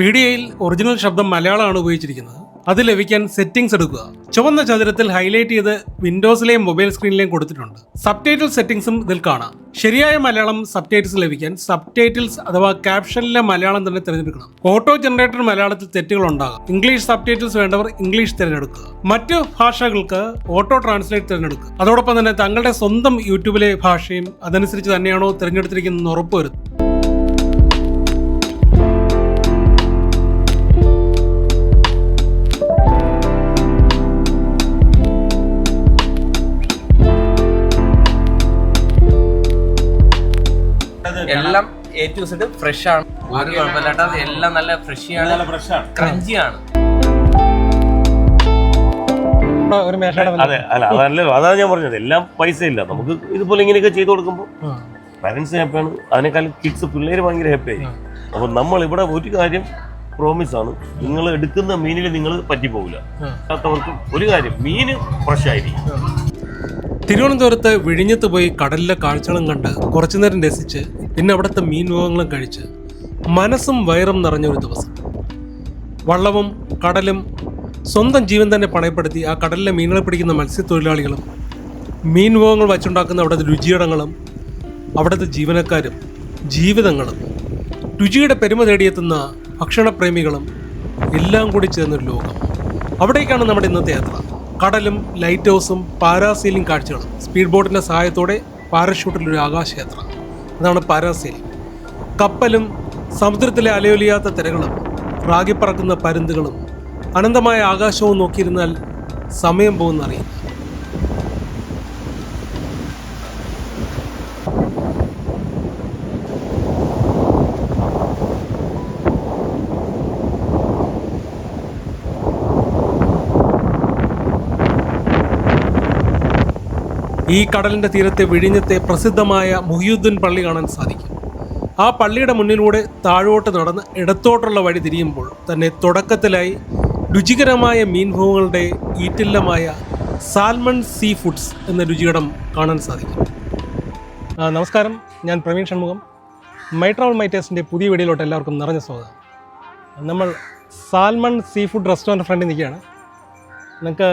വീഡിയോയിൽ ഒറിജിനൽ ശബ്ദം മലയാളമാണ് ഉപയോഗിച്ചിരിക്കുന്നത്. അത് ലഭിക്കാൻ സെറ്റിംഗ്സ് എടുക്കുക. ചുവന്ന ചതുരത്തിൽ ഹൈലൈറ്റ് ചെയ്ത് വിൻഡോസിലെയും മൊബൈൽ സ്ക്രീനിലെയും കൊടുത്തിട്ടുണ്ട്. സബ് ടൈറ്റിൽ സെറ്റിംഗ്സും ഇതിൽ കാണാം. ശരിയായ മലയാളം സബ് ടൈറ്റിൽസ് ലഭിക്കാൻ സബ് ടൈറ്റിൽസ് അഥവാ ക്യാപ്ഷനിലെ മലയാളം തന്നെ തിരഞ്ഞെടുക്കണം. ഓട്ടോ ജനറേറ്റർ മലയാളത്തിൽ തെറ്റുകൾ ഉണ്ടാകാം. ഇംഗ്ലീഷ് സബ് ടൈറ്റിൽസ് വേണ്ടവർ ഇംഗ്ലീഷ് തിരഞ്ഞെടുക്കുക. മറ്റു ഭാഷകൾക്ക് ഓട്ടോ ട്രാൻസ്ലേറ്റ് തിരഞ്ഞെടുക്കുക. അതോടൊപ്പം തന്നെ തങ്ങളുടെ സ്വന്തം യൂട്യൂബിലെ ഭാഷയും അതനുസരിച്ച് തന്നെയാണോ തിരഞ്ഞെടുത്തിരിക്കുന്നത് ഉറപ്പുവരുത്തുക. എല്ലാം എ ടു സെഡ് ഫ്രഷ് ആണ് ഒരു കുഴപ്പമില്ലാട്ട എല്ലാം നല്ല ഫ്രഷ് ആണ് ക്രഞ്ചി ആണ് ഒരു അതെ അല്ല അതല്ലല്ലോ. അതാണ് ഞാൻ പറഞ്ഞത്. എല്ലാം പൈസ ഇല്ല. നമുക്ക് ഇതുപോലെ ഇങ്ങനെയൊക്കെ ചെയ്തു കൊടുക്കുമ്പോൾ പാരന്റ്സ് ഹാപ്പിയാണ് അതിനേക്കാൾ കിഡ്സ് പിള്ളേര് ഭയങ്കര ഹാപ്പിയായി അപ്പൊ നമ്മൾ ഇവിടെ ഒരു കാര്യം പ്രോമിസ് ആണ്. നിങ്ങൾ എടുക്കുന്ന മീനിൽ നിങ്ങൾ പറ്റിപ്പോകില്ല അല്ലാത്തവർക്കും ഒരു കാര്യം മീന് ഫ്രഷ് ആയിരിക്കും. തിരുവനന്തപുരത്ത് വിഴിഞ്ഞത്ത് പോയി കടലിലെ കാഴ്ചകളും കണ്ട് കുറച്ചു നേരം രസിച്ച് പിന്നെ അവിടുത്തെ മീൻ വിഭവങ്ങളും കഴിച്ച് മനസ്സും വയറും നിറഞ്ഞ ഒരു ദിവസം. വള്ളവും കടലും സ്വന്തം ജീവൻ തന്നെ പണയപ്പെടുത്തി ആ കടലിലെ മീനുകളെ പിടിക്കുന്ന മത്സ്യത്തൊഴിലാളികളും മീൻ വിഭവങ്ങൾ വച്ചുണ്ടാക്കുന്ന അവിടുത്തെ രുചിയിടങ്ങളും അവിടുത്തെ ജീവനക്കാരും ജീവിതങ്ങളും രുചിയുടെ പെരുമ തേടിയെത്തുന്ന ഭക്ഷണപ്രേമികളും എല്ലാം കൂടി ചേർന്നൊരു ലോകം. അവിടേക്കാണ് നമ്മുടെ ഇന്നത്തെ യാത്ര. കടലും ലൈറ്റ് ഹൗസും പാരാസീലിംഗ് കാഴ്ചകളും. സ്പീഡ് ബോട്ടിന്റെ സഹായത്തോടെ പാരഷൂട്ടിലൊരു ആകാശയാത്ര. അതാണ് പാരാസീൽ കപ്പലും സമുദ്രത്തിലെ അലയൊലിയാത്ത തിരകളും റാഗിപ്പറക്കുന്ന പരുന്തുകളും അനന്തമായ ആകാശവും നോക്കിയിരുന്നാൽ സമയം പോകുന്ന ഈ കടലിന്റെ തീരത്തെ വിഴിഞ്ഞത്തെ പ്രസിദ്ധമായ മുഹിയുദ്ദീൻ പള്ളി കാണാൻ സാധിക്കും. ആ പള്ളിയുടെ മുന്നിലൂടെ താഴോട്ട് നടന്ന് ഇടത്തോട്ടുള്ള വഴി തിരിയുമ്പോൾ തന്നെ തുടക്കത്തിലായി രുചികരമായ മീൻഭവങ്ങളുടെ ഈറ്റില്ലമായ സാൽമൺ സീ ഫുഡ്സ് എന്ന രുചികടം കാണാൻ സാധിക്കും. നമസ്കാരം. ഞാൻ പ്രവീൺ ഷൺമുഖം. മൈ ട്രാവൽ മൈറ്റേഴ്സിന്റെ പുതിയ വീഡിയോയിലോട്ട് എല്ലാവർക്കും നിറഞ്ഞ സ്വാഗതം. നമ്മൾ സാൽമൺ സീ ഫുഡ് റെസ്റ്റോറന്റ് ഫ്രണ്ടിൽ നിൽക്കുകയാണ്. നിങ്ങൾക്ക്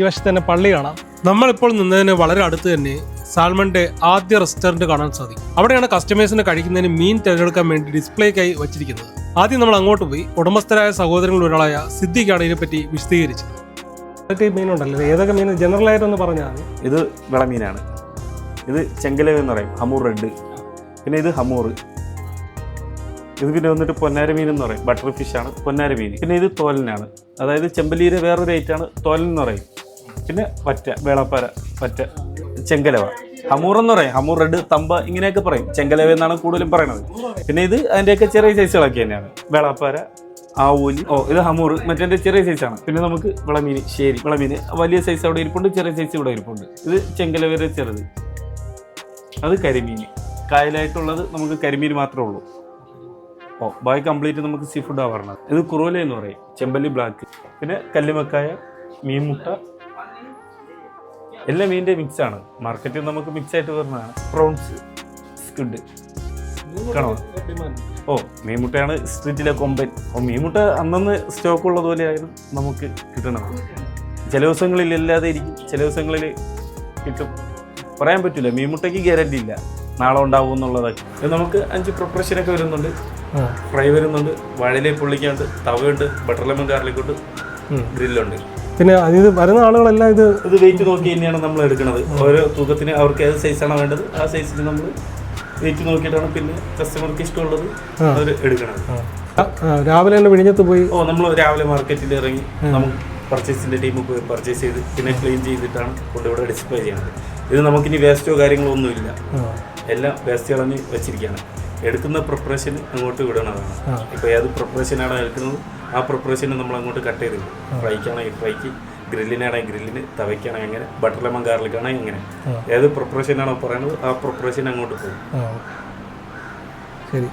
ഈ വശത്ത് തന്നെ പള്ളി കാണാം. നമ്മളിപ്പോൾ നിന്നതിന് വളരെ അടുത്ത് തന്നെ സാൽമന്റെ ആദ്യ റെസ്റ്റോറന്റ് കാണാൻ സാധിക്കും. അവിടെയാണ് കസ്റ്റമേഴ്സിന് കഴിക്കുന്നതിന് മീൻ തിരഞ്ഞെടുക്കാൻ വേണ്ടി ഡിസ്പ്ലേക്കായി വച്ചിരിക്കുന്നത്. ആദ്യം നമ്മൾ അങ്ങോട്ട് പോയി ഉടമസ്ഥരായ സഹോദരങ്ങളിൽ ഒരാളായ സിദ്ദിഖാണ് ഇതിനെപ്പറ്റി വിശദീകരിച്ചത്. ഏതൊക്കെ മീനുണ്ടല്ലോ ഏതൊക്കെ മീൻ? ജനറൽ ആയിട്ടൊന്ന് പറഞ്ഞാൽ മതി. ഇത് വിളമീനാണ്. ഇത് ചെങ്കല എന്ന് പറയും. ഹമൂർ റെഡ് പിന്നെ ഇത് ഹമൂർ. ഇത് പിന്നെ വന്നിട്ട് പൊന്നാര മീൻ എന്ന് പറയും. ബട്ടർ ഫിഷ് ആണ്. പൊന്നാര മീൻ. പിന്നെ ഇത് തോലനാണ്. അതായത് ചെമ്പല്ലീരെ വേറൊരു ഐറ്റാണ് തോലൻ എന്ന് പറയും. പിന്നെ പറ്റ വേളപ്പാര പറ്റ ചെങ്കലവ. ഹമൂർ എന്ന് പറയും. ഹമൂർ റെഡ് തമ്പ ഇങ്ങനെയൊക്കെ പറയും. ചെങ്കലവ എന്നാണ് കൂടുതലും പറയുന്നത് പിന്നെ ഇത് അതിന്റെയൊക്കെ ചെറിയ സൈസുകളൊക്കെ തന്നെയാണ്. വേളാപ്പാര ആവൂലി ഓ ഇത് ഹമൂർ മറ്റേ ചെറിയ സൈസാണ് പിന്നെ നമുക്ക് വിളമീൻ ശരി. വിളമീൻ വലിയ സൈസ് അവിടെ ഇരിപ്പുണ്ട് ചെറിയ സൈസ് ഇവിടെ ഇരിപ്പുണ്ട്. ഇത് ചെങ്കലവരെ ചെറുത്. അത് കരിമീൻ. കായലായിട്ടുള്ളത് നമുക്ക് കരിമീൻ മാത്രമേ ഉള്ളൂ. ഓ ബാക്കി കംപ്ലീറ്റ് നമുക്ക് സീ ഫുഡാണ് പറഞ്ഞത്. ഇത് കുറോല എന്ന് പറയും. ചെമ്പല്ലി ബ്ലാക്ക് പിന്നെ കല്ലുമക്കായ മീൻമുട്ട എല്ലാ മീനിന്റെ മിക്സ് ആണ് മാർക്കറ്റിൽ നമുക്ക് മിക്സ് ആയിട്ട് വരുന്നതാണ് പ്രോൺസ് സ്ക്വിഡ് കാണോ ഓ മീൻമുട്ടയാണ് സ്ട്രീറ്റിലെ കൊമ്പൻ. ഓ മീൻമുട്ട അന്നന്ന് സ്റ്റോക്ക് ഉള്ളത് പോലെയായിരുന്നു നമുക്ക് കിട്ടണത്. ചില ദിവസങ്ങളിൽ ഇല്ലാതെ ഇരിക്കും. ചില ദിവസങ്ങളിൽ കിട്ടും. പറയാൻ പറ്റില്ല മീൻമുട്ടയ്ക്ക് ഗ്യാരണ്ടി ഇല്ല. നാളെ ഉണ്ടാവും എന്നുള്ളതൊക്കെ. നമുക്ക് അഞ്ച് പ്രിപ്പറേഷനൊക്കെ വരുന്നുണ്ട്. ഫ്രൈ വരുന്നുണ്ട്. വാഴയിലെ പുള്ളിക്കുണ്ട് തവയുണ്ട്. ബട്ടർ ലെമൺ ഗാർലിക്കുണ്ട് ഗ്രില്ലുണ്ട് പിന്നെ ഇത് വരുന്ന ആളുകളെല്ലാം ഇത് ഇത് വെയിറ്റ് നോക്കി തന്നെയാണ് നമ്മൾ എടുക്കുന്നത്. ഓരോ തൂക്കത്തിന് അവർക്ക് ഏത് സൈസാണ് വേണ്ടത് ആ സൈസിൽ നമ്മൾ വെയിറ്റ് നോക്കിയിട്ടാണ് പിന്നെ കസ്റ്റമർക്ക് ഇഷ്ടമുള്ളത് അവർ എടുക്കണത് രാവിലെ തന്നെ വിഴിഞ്ഞത്ത് പോയി ഓ നമ്മൾ രാവിലെ മാർക്കറ്റിൽ ഇറങ്ങി നമുക്ക് പർച്ചേസിന്റെ ടീം പോയി പർച്ചേസ് ചെയ്ത് പിന്നെ ക്ലീൻ ചെയ്തിട്ടാണ് കൊണ്ട് ഇവിടെ ഡിസ്പ്ലേ ചെയ്യുന്നത്. ഇത് നമുക്കിനി വേസ്റ്റോ കാര്യങ്ങളോ ഒന്നുമില്ല. എല്ലാം വേസ്റ്റ് കളഞ്ഞ് വെച്ചിരിക്കുകയാണ്. എടുക്കുന്ന പ്രിപ്പറേഷൻ അങ്ങോട്ട് വിടണതാണ്. ഇപ്പോൾ ഏത് പ്രിപ്പറേഷനാണ് എടുക്കുന്നത് ആ പ്രിപ്പറേഷൻ നമ്മൾ അങ്ങോട്ട് കട്ട് ചെയ്തിട്ടുണ്ട് ഫ്രൈക്കാണെങ്കിൽ ഫ്രൈക്ക് ഗ്രില്ലിനാണെങ്കിൽ ഗ്രില്ലിന് തവയ്ക്കാണെങ്കിൽ അങ്ങനെ ബട്ടർ ലെമൺ ഗാർലിക്കാണെങ്കിൽ എങ്ങനെ ഏത് പ്രിപ്പറേഷനാണോ പറയുന്നത് ആ പ്രിപ്പറേഷൻ അങ്ങോട്ട് പോകും. ശരി.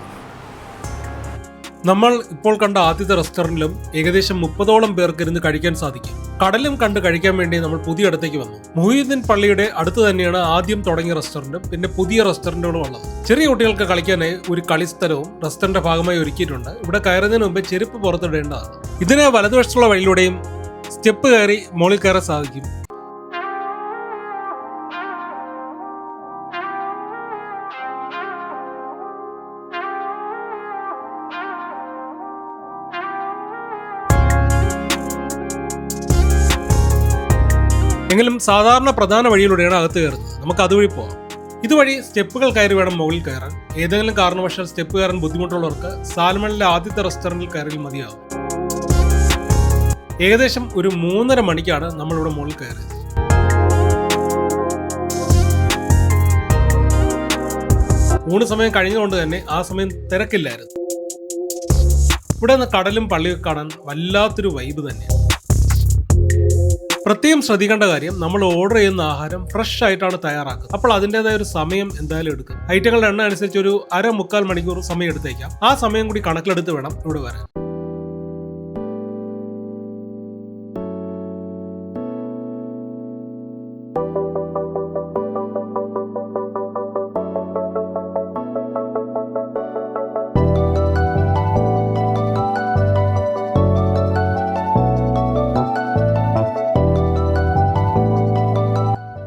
നമ്മൾ ഇപ്പോൾ കണ്ട ആദ്യത്തെ റെസ്റ്റോറന്റിലും ഏകദേശം മുപ്പതോളം പേർക്ക് ഇരുന്ന് കഴിക്കാൻ സാധിക്കും. കടലും കണ്ട് കഴിക്കാൻ വേണ്ടി നമ്മൾ പുതിയ അടുത്തേക്ക് വന്നു. മുഹീദ്ദീൻ പള്ളിയുടെ അടുത്ത് തന്നെയാണ് ആദ്യം തുടങ്ങിയ റെസ്റ്റോറന്റും പിന്നെ പുതിയ റെസ്റ്റോറന്റുകളും ഉള്ളത്. ചെറിയ കുട്ടികൾക്ക് കളിക്കാനായി ഒരു കളിസ്ഥലവും റെസ്റ്റോറന്റിന്റെ ഭാഗമായി ഒരുക്കിയിട്ടുണ്ട്. ഇവിടെ കയറുന്നതിന് മുമ്പ് ചെരുപ്പ് പുറത്തിടേണ്ടതാണ്. ഇതിന് വലതുവശത്തുള്ള വഴിയിലൂടെയും സ്റ്റെപ്പ് കയറി മുകളിൽ കയറാൻ സാധിക്കും. എങ്കിലും സാധാരണ പ്രധാന വഴിയിലൂടെയാണ് അകത്ത് കയറുന്നത്. നമുക്ക് അതുവഴി പോകാം. ഇതുവഴി സ്റ്റെപ്പുകൾ കയറി വേണം മുകളിൽ കയറാൻ. ഏതെങ്കിലും കാരണവശാൽ സ്റ്റെപ്പ് കയറാൻ ബുദ്ധിമുട്ടുള്ളവർക്ക് സാൽമണിലെ ആദ്യത്തെ റെസ്റ്റോറന്റിൽ കയറിൽ മതിയാവും. ഏകദേശം ഒരു മൂന്നര മണിക്കാണ് നമ്മളിവിടെ മുകളിൽ കയറിയത്. ഊണ് സമയം കഴിഞ്ഞതുകൊണ്ട് തന്നെ ആ സമയം തിരക്കില്ലായിരുന്നു. ഇവിടെ നിന്ന് കടലും പള്ളിയൊക്കെ കാണാൻ വല്ലാത്തൊരു വൈബ് തന്നെയാണ്. പ്രത്യേകം ശ്രദ്ധിക്കേണ്ട കാര്യം നമ്മൾ ഓർഡർ ചെയ്യുന്ന ആഹാരം ഫ്രഷ് ആയിട്ടാണ് തയ്യാറാക്കുക. അപ്പോൾ അതിന്റെതായ ഒരു സമയം എന്തായാലും എടുക്കും ഐറ്റങ്ങളുടെ എണ്ണ അനുസരിച്ച് ഒരു അര മുക്കാൽ മണിക്കൂർ സമയം എടുത്തേക്കാം. ആ സമയം കൂടി കണക്കിലെടുത്ത് വേണം ഇവിടെ വരാൻ.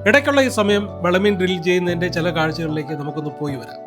ഇടയ്ക്കുള്ള ഈ സമയം വെളമീൻ ഡ്രിൽ ചെയ്യുന്നതിന്റെ ചില കാഴ്ചകളിലേക്ക് നമുക്കൊന്ന് പോയി വരാം.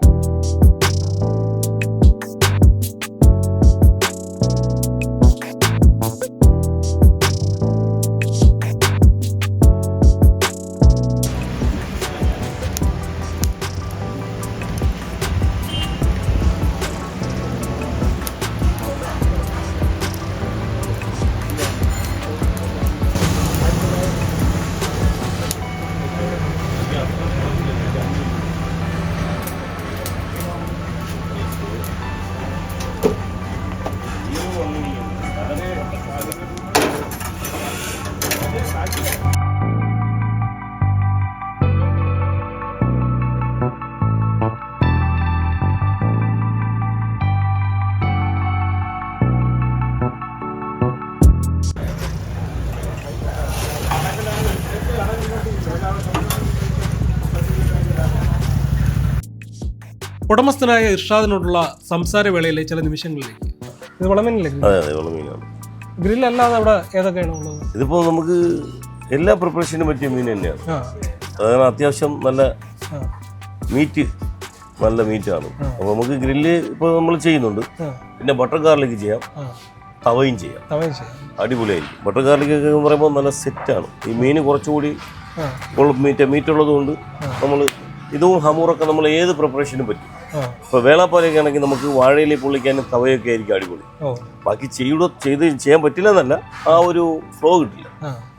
ഉടമസ്ഥനായ ഇർഷാദിനോടുള്ള സംസാരവേളയിലെ ചില നിമിഷങ്ങളിലേക്ക്. ഇത് അതെ അതെ അവിടെ ഏതൊക്കെയാണ് ഉള്ളത്? ഇതിപ്പോൾ നമുക്ക് എല്ലാ പ്രിപ്പറേഷനും പറ്റിയ മീൻ തന്നെയാണ്. ആ. അതാണ് അത്യാവശ്യം നല്ല ആ. മീറ്റ് നല്ല മീറ്റാണ്. അപ്പോൾ നമുക്ക് ഗ്രില്ല് ഇപ്പോൾ നമ്മൾ ചെയ്യുന്നുണ്ട്. ആ. പിന്നെ ബട്ടർ ഗാർലിക് ചെയ്യാം. ആ. തവയും ചെയ്യാം. തവയും ചെയ്യാം. അടിപൊളിയായിരിക്കും. ബട്ടർ ഗാർലിക് ഒക്കെ എന്ന് പറയുമ്പോൾ നല്ല സെറ്റ് ആണ് ഈ മീൻ കുറച്ചുകൂടി ആ. ഉള്ള മീറ്റ് മീറ്റ് ഉള്ളതുകൊണ്ട് നമ്മൾ ഇതും ഹമൂറൊക്കെ നമ്മൾ ഏത് പ്രിപ്പറേഷനും പറ്റും. ഇപ്പോൾ വേളാപ്പാലൊക്കെ ആണെങ്കിൽ നമുക്ക് വാഴയിലെ പൊള്ളിക്കാനും തവയൊക്കെ ആയിരിക്കും അടിപൊളി. ബാക്കി ചെയ്ത ചെയ്ത് ചെയ്യാൻ പറ്റില്ല എന്നല്ല ആ ഒരു ഫ്ലോ കിട്ടില്ല.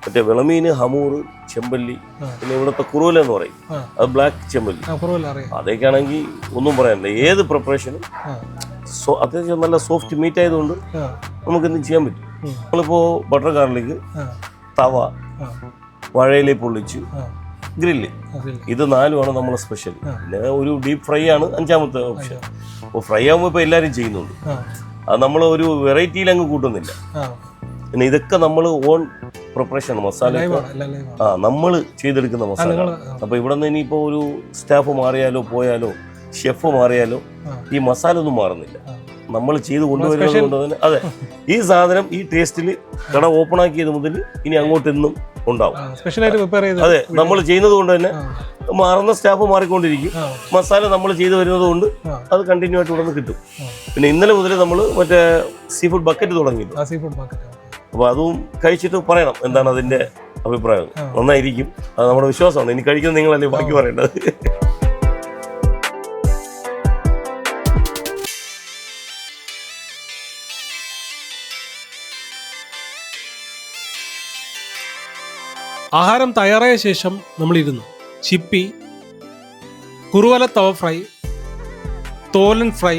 മറ്റേ വിളമീന് ഹമൂർ ചെമ്പല്ലി. പിന്നെ ഇവിടുത്തെ കുറുവല എന്ന് പറയും. അത് ബ്ലാക്ക് ചെമ്പല്ലി. അതൊക്കെ ആണെങ്കിൽ ഒന്നും പറയാനില്ല. ഏത് പ്രിപ്പറേഷനും അത്യാവശ്യം നല്ല സോഫ്റ്റ് മീറ്റ് ആയതുകൊണ്ട് നമുക്ക് എന്തും ചെയ്യാൻ പറ്റും. നമ്മളിപ്പോ നമ്മളിപ്പോൾ ബട്ടർ ഗാർലിക് തവ വാഴയിലെ പൊള്ളിച്ചു ഗ്രില്ല്. ഇത് നാലുമാണ് നമ്മൾ സ്പെഷ്യൽ പിന്നെ ഒരു ഡീപ്പ് ഫ്രൈ ആണ് അഞ്ചാമത്തെ ഓപ്ഷൻ അപ്പോൾ ഫ്രൈ ആകുമ്പോൾ ഇപ്പോൾ എല്ലാവരും ചെയ്യുന്നുണ്ട്. അത് നമ്മൾ ഒരു വെറൈറ്റിയിൽ അങ്ങ് കൂട്ടുന്നില്ല. പിന്നെ ഇതൊക്കെ നമ്മൾ ഓൺ പ്രിപ്പറേഷൻ മസാല ആ നമ്മൾ ചെയ്തെടുക്കുന്ന മസാല. അപ്പോൾ അപ്പൊ ഇവിടെ നിന്ന് ഇനിയിപ്പോ ഒരു സ്റ്റാഫ് മാറിയാലോ പോയാലോ ഷെഫ് മാറിയാലോ ഈ മസാല ഒന്നും മാറുന്നില്ല. നമ്മൾ ചെയ്ത് കൊണ്ടുവരുന്നത് അതെ. ഈ സാധനം ഈ ടേസ്റ്റിൽ കട ഓപ്പൺ ആക്കിയത് മുതൽ ഇനി അങ്ങോട്ട് എന്നും ഉണ്ടാവും അതെ നമ്മൾ ചെയ്യുന്നത് കൊണ്ട് തന്നെ മാറുന്ന സ്റ്റാഫ് മാറിക്കൊണ്ടിരിക്കും. മസാല നമ്മൾ ചെയ്തു വരുന്നത് കൊണ്ട് അത് കണ്ടിന്യൂ ആയിട്ട് ഇവിടെ കിട്ടും. പിന്നെ ഇന്നലെ മുതൽ നമ്മൾ മറ്റേ സീ ഫുഡ് ബക്കറ്റ് തുടങ്ങി അപ്പോൾ അതും കഴിച്ചിട്ട് പറയണം എന്താണ് അതിന്റെ അഭിപ്രായം. നന്നായിരിക്കും. അത് നമ്മുടെ വിശ്വാസമാണ്. ഇനി കഴിക്കുന്നത് നിങ്ങളല്ലേ ബാക്കി പറയേണ്ടത്. ആഹാരം തയ്യാറായ ശേഷം നമ്മളിരുന്നു ചിപ്പി കുറുവല tawa fry തോലൻ fry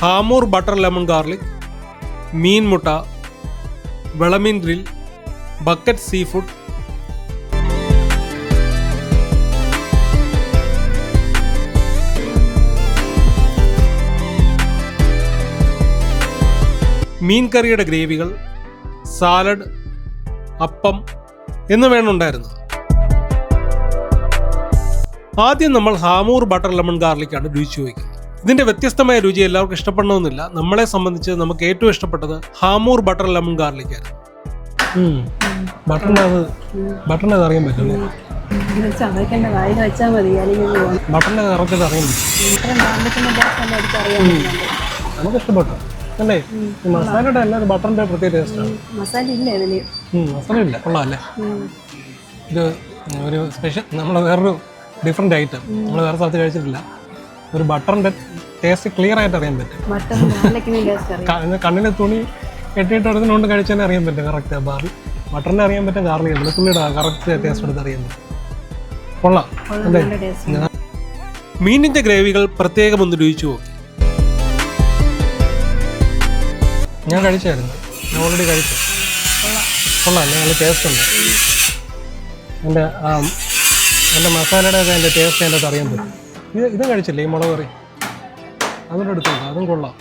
hamour butter lemon garlic മീൻ മുട്ട വിളമീൻ ഗ്രിൽ ബക്കറ്റ് സീ ഫുഡ് മീൻകറിയുടെ ഗ്രേവികൾ സാലഡ് അപ്പം എന്ന് ഉണ്ടായിരുന്നത് ആദ്യം നമ്മൾ ഹാമൂർ ബട്ടർ ലെമൺ ഗാർലിക്കാണ് രുചി വയ്ക്കുന്നത് ഇതിന്റെ വ്യത്യസ്തമായ രുചി എല്ലാവർക്കും ഇഷ്ടപ്പെടണമെന്നില്ല. നമ്മളെ സംബന്ധിച്ച് നമുക്ക് ഏറ്റവും ഇഷ്ടപ്പെട്ടത് ഹാമൂർ ബട്ടർ ലെമൺ ഗാർലിക് ആയിരുന്നു ബട്ടറിന് അത് ബട്ടറിന് അത് അറിയാൻ പോകണം ബട്ടറിന് അറിയാൻ പറ്റും നമുക്ക് ഇഷ്ടപ്പെട്ടു. അല്ലേ? ഈ മസാലയുടെ അല്ല ബട്ടറിന്റെ പ്രത്യേക ടേസ്റ്റാണ് മസാല ഇല്ല ഇതിൽ മസാല ഇല്ല. കൊള്ളാം അല്ലേ? ഇത് ഒരു സ്പെഷ്യൽ നമ്മൾ വേറൊരു ഡിഫറെന്റ് ഐറ്റം നമ്മൾ വേറെ സ്ഥലത്ത് കഴിച്ചിട്ടില്ല. ഒരു ബട്ടറിന്റെ ടേസ്റ്റ് ക്ലിയർ ആയിട്ട് അറിയാൻ പറ്റും. മട്ടൺ ഗാർലിക്കിന് ടേസ്റ്റ് അറിയാം. ക- കണ്ണിന് തുണി കെട്ടിയിട്ട് എടുത്തുകൊണ്ട് കഴിച്ചാൽ അറിയാൻ പറ്റും. കറക്റ്റ് ബാറിൽ. ബട്ടറിനെ അറിയാൻ പറ്റും ഗാർലിക് വെളുത്തുള്ളിയുടെ കറക്റ്റ് ടേസ്റ്റ് എടുത്ത് അറിയാൻ പറ്റും. കൊള്ളാം. അല്ലേ? മീനിന്റെ ഗ്രേവികൾ പ്രത്യേകം ഒന്ന് രുചിച്ചു നോക്കി. ഞാൻ കഴിച്ചായിരുന്നു. ഞാൻ ഓൾറെഡി കഴിച്ചു. കൊള്ളാം. നല്ല ടേസ്റ്റ് ഉണ്ട്. എന്റെ ആ എന്റെ മസാലയുടെ ഒക്കെ എന്റെ ടേസ്റ്റ് എന്റെ അറിയാൻ പറ്റും. ഇത് ഇതും കഴിച്ചില്ലേ ഈ മുളക് കറി? അതുകൊണ്ട് എടുത്തോളൂ അതും കൊള്ളാം.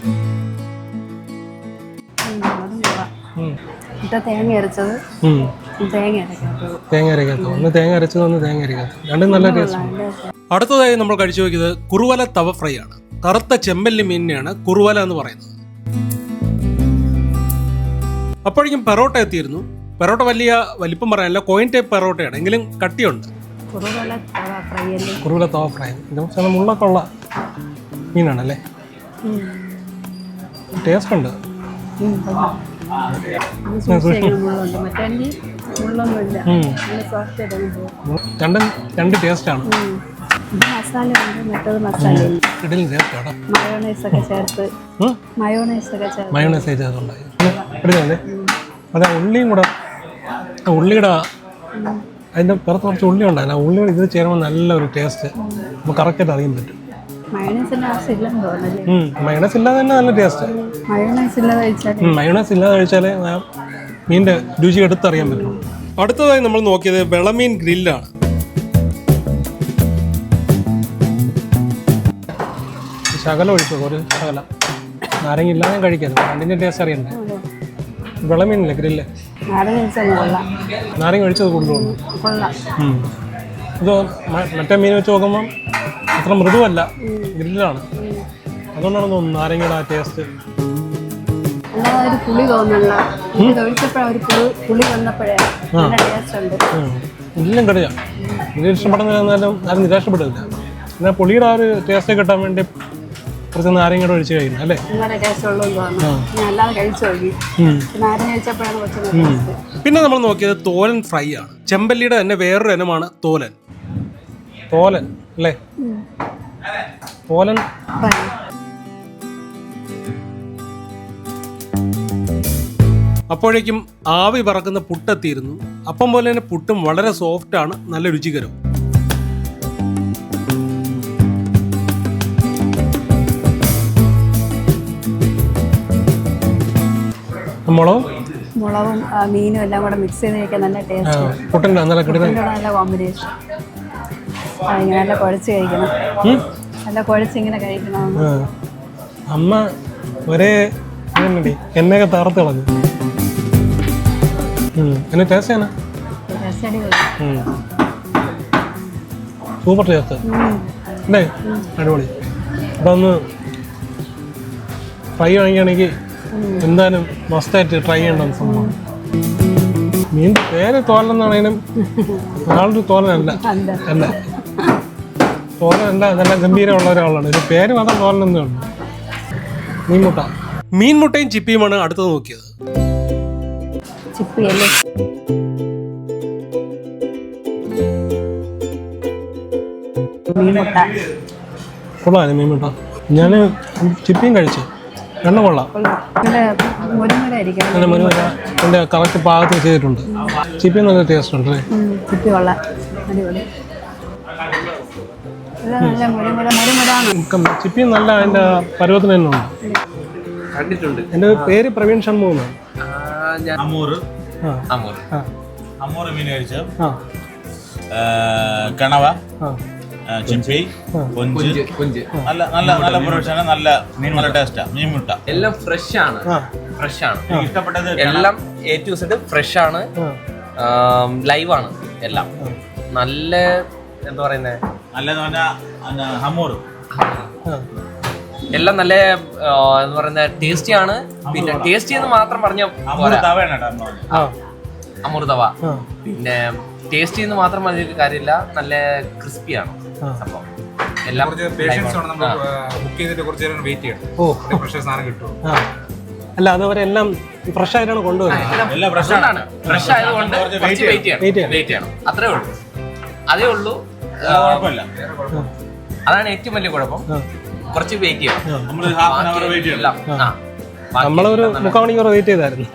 തേങ്ങ അരച്ചത്. തേങ്ങ തേങ്ങ അരക്കാത്ത ഒന്ന് തേങ്ങ അരച്ചത് ഒന്ന് തേങ്ങ അരക്കാത്ത രണ്ടും നല്ല ടേസ്റ്റ് അടുത്തതായി നമ്മൾ കഴിച്ചു നോക്കിയത് കുറുവല തവ ഫ്രൈ ആണ്. കറുത്ത ചെമ്പല്ലി മീനിനെയാണ് കുറുവല എന്ന് പറയുന്നത്. അപ്പോഴേക്കും പെറോട്ട എത്തിയിരുന്നു. പെറോട്ട വലിയ വലിപ്പം പറയാനല്ല കോയിൻ ടൈപ്പ് പെറോട്ടയാണ്. എങ്കിലും കട്ടിയുണ്ട്. കുറുവല തവ ഫ്രൈ മുള്ളൊക്കെ ഉള്ള മീനാണല്ലേ? ടേസ്റ്റ് ഉണ്ട്. രണ്ടും രണ്ട് ടേസ്റ്റ് ആണ്. മസാല ഉണ്ട്. മറ്റത് മസാല മയോണൈസ് ഒക്കെ ചേർത്ത് മയോണൈസ് ഒക്കെ ചേർത്ത് മയോണൈസ് ചെയ്തതുണ്ടായി എടുക്കാല്ലേ അത് ആ ഉള്ളിയും കൂടെ ആ ഉള്ളിയുടെ അതിന്റെ പുറത്ത് കുറച്ച് ഉള്ളി ഉണ്ടായിരുന്നു ആ ഉള്ളിയുടെ ഇത് ചേരുമ്പോൾ നല്ലൊരു ടേസ്റ്റ് നമുക്ക് കറക്റ്റായിട്ട് അറിയാൻ പറ്റും. മയണസ് ഇല്ലാതെ തന്നെ നല്ല ടേസ്റ്റ് മയോണൈസ് ഇല്ലാതെ കഴിച്ചാലേ? മീനിന്റെ രുചി എടുത്തറിയാൻ പറ്റും. അടുത്തതായി നമ്മൾ നോക്കിയത് വെളമീൻ ഗ്രില്ലാണ്. ശകലം ഒഴിച്ചു ഒരു ശകലം. നാരങ്ങ ഇല്ലാതെ കഴിക്കാൻ രണ്ടിന്റെ ടേസ്റ്റ് അറിയണ്ടേ? വെളമീനില്ലേ ഗ്രില്ല്? നാടൻ കഴിച്ചാൽ കൊള്ളാം. നാരങ്ങ ഒഴിച്ചത് കൊണ്ടുപോകുന്നു. കൊള്ളാം. ഇത് മറ്റേ മീൻ വെച്ച് നോക്കുമ്പം അത്ര മൃദുവല്ല ഗ്രില്ലാണ്. അതുകൊണ്ടാണ് തോന്നുന്നു നാരങ്ങയുടെ ആ ടേസ്റ്റ് ഇല്ലും ഒരു പുളി ഒഴിച്ചപ്പോഴാണ് ഒരു പുളി വന്നപ്പോഴേ എല്ലാം കടിയാ നിരീക്ഷപ്പെടുന്നതിനാലും ആരും നിരാശപ്പെടില്ല എന്നാൽ പുളിയുടെ ആ ഒരു ടേസ്റ്റ് കിട്ടാൻ വേണ്ടി കുറച്ച് നാരങ്ങയുടെ ഒഴിച്ച് കഴിക്കണം അല്ലേ. നാരങ്ങ പിന്നെ നമ്മൾ നോക്കിയത് തോലൻ ഫ്രൈ ആണ്. ചെമ്പല്ലിയുടെ തന്നെ വേറൊരു ഇനമാണ് തോലൻ തോലൻ അല്ലേ? തോലൻ അപ്പോഴേക്കും ആവി പറക്കുന്ന പുട്ടെത്തിയിരുന്നു. അപ്പം പോലെ തന്നെ പുട്ടും വളരെ സോഫ്റ്റ് ആണ് നല്ല രുചികരവും. മുളകും? മുളകും മീനും എല്ലാം കൂടെ മിക്സ് ചെയ്ത് കഴിക്കാൻ നല്ല ടേസ്റ്റ് പുട്ടിന്റെ നല്ല നല്ല കോമ്പിനേഷൻ ഇങ്ങനെ നല്ല കുഴച്ച് കഴിക്കണം. നല്ല കുഴച്ച് ഇങ്ങനെ കഴിക്കണം. അമ്മ ഒരേ എണ്ണയൊക്കെ താർത്ത് കളഞ്ഞു. എന്നെ ടേസ്റ്റ് ആണ് സൂപ്പർ ടേസ്റ്റ് അല്ലേ? അടിപൊളി. അപ്പം ഒന്ന് ഫ്രൈ വാങ്ങിക്കുകയാണെങ്കിൽ എന്തായാലും മസ്റ്റായിട്ട് ട്രൈ ചെയ്യണം സംഭവം. മീൻ പേര് തോലെന്നാണെങ്കിലും ആളൊരു തോലനല്ല അല്ല. തോലനല്ല നല്ല ഗംഭീരമുള്ള ഒരാളാണ്. ഒരു പേര് മാത്രം തോലനെന്നേ ഉള്ളൂ. മീൻമുട്ട. മീൻമുട്ടയും ചിപ്പിയുമാണ് അടുത്തത് നോക്കിയത്. ചിപ്പി അല്ലേ മീൻമുട്ട. കൊള്ളാം മീൻമുട്ട? ഞാൻ ചിപ്പിയും കഴിച്ചു. എണ്ണ കൊള്ളാം. നല്ല മുരുമുര എന്റെ കറക്റ്റ് പാകത്തിൽ ചെയ്തിട്ടുണ്ട്. ചിപ്പി നല്ല ടേസ്റ്റ് ഉണ്ട് ചിപ്പി കൊള്ളാം. അടിപൊളി. ചിപ്പി നല്ല അതിന്റെ പരുവത്തിന് തന്നെ ഉണ്ട്. കണ്ടിട്ടുണ്ട്. എന്റെ പേര് പ്രവീൺ ഷൺമു എന്നാണ്. അമൂർ. മീൻ കഴിച്ചു കണവ ചിപ്പി കൊഞ്ച്. കൊഞ്ച്. നല്ല നല്ല നല്ല പ്രൊഡക്ഷൻ നല്ല നല്ല ടേസ്റ്റാ മീൻ മുട്ട എല്ലാം ഫ്രഷ് ആണ്. ഫ്രഷ് ആണ്. ഇഷ്ടപ്പെട്ടത് എല്ലാം? എ ടു സെഡ് ഫ്രഷ് ആണ്. ലൈവ് ആണ് എല്ലാം. നല്ല എന്താ പറയുന്നത് നല്ലതെന്ന് പറഞ്ഞാൽ ഹമൂർ. എല്ലാം നല്ല എന്ന് പറയുന്ന ടേസ്റ്റി ആണ്. പിന്നെ ടേസ്റ്റി എന്ന് മാത്രം പറഞ്ഞ അമൃതവ പിന്നെ ടേസ്റ്റി എന്ന് മാത്രം പറഞ്ഞിട്ട് കാര്യമില്ല. നല്ല ക്രിസ്പിയാണ് ആ. സംഭവം. എല്ലാം കുറച്ച് പേഷ്യൻസ് ആണ് നമ്മൾ ബുക്ക് ചെയ്തിട്ട് കുറച്ച് നേരം വെയിറ്റ് ചെയ്യണം. ഓ. ഫ്രഷ് സാധനം കിട്ടും അല്ല അതുപോലെ എല്ലാം ഫ്രഷ് ആയിട്ടാണ് കൊണ്ടുവരുന്നത്. എല്ലാം ഫ്രഷ് ആണ്. ഫ്രഷ് ആയതുകൊണ്ട് വെയിറ്റ് ചെയ്യണം. വെയിറ്റ് ചെയ്യണം. അത്രേ ഉള്ളൂ. അതേ ഉള്ളൂ. കുഴപ്പമില്ല. അതാണ് ഏറ്റവും വലിയ കുഴപ്പം. കുറച്ച് വെയിറ്റ് ചെയ്യണം. നമ്മളൊരു മുക്കാൽ മണിക്കൂർ വെയിറ്റ് ചെയ്തായിരുന്നു.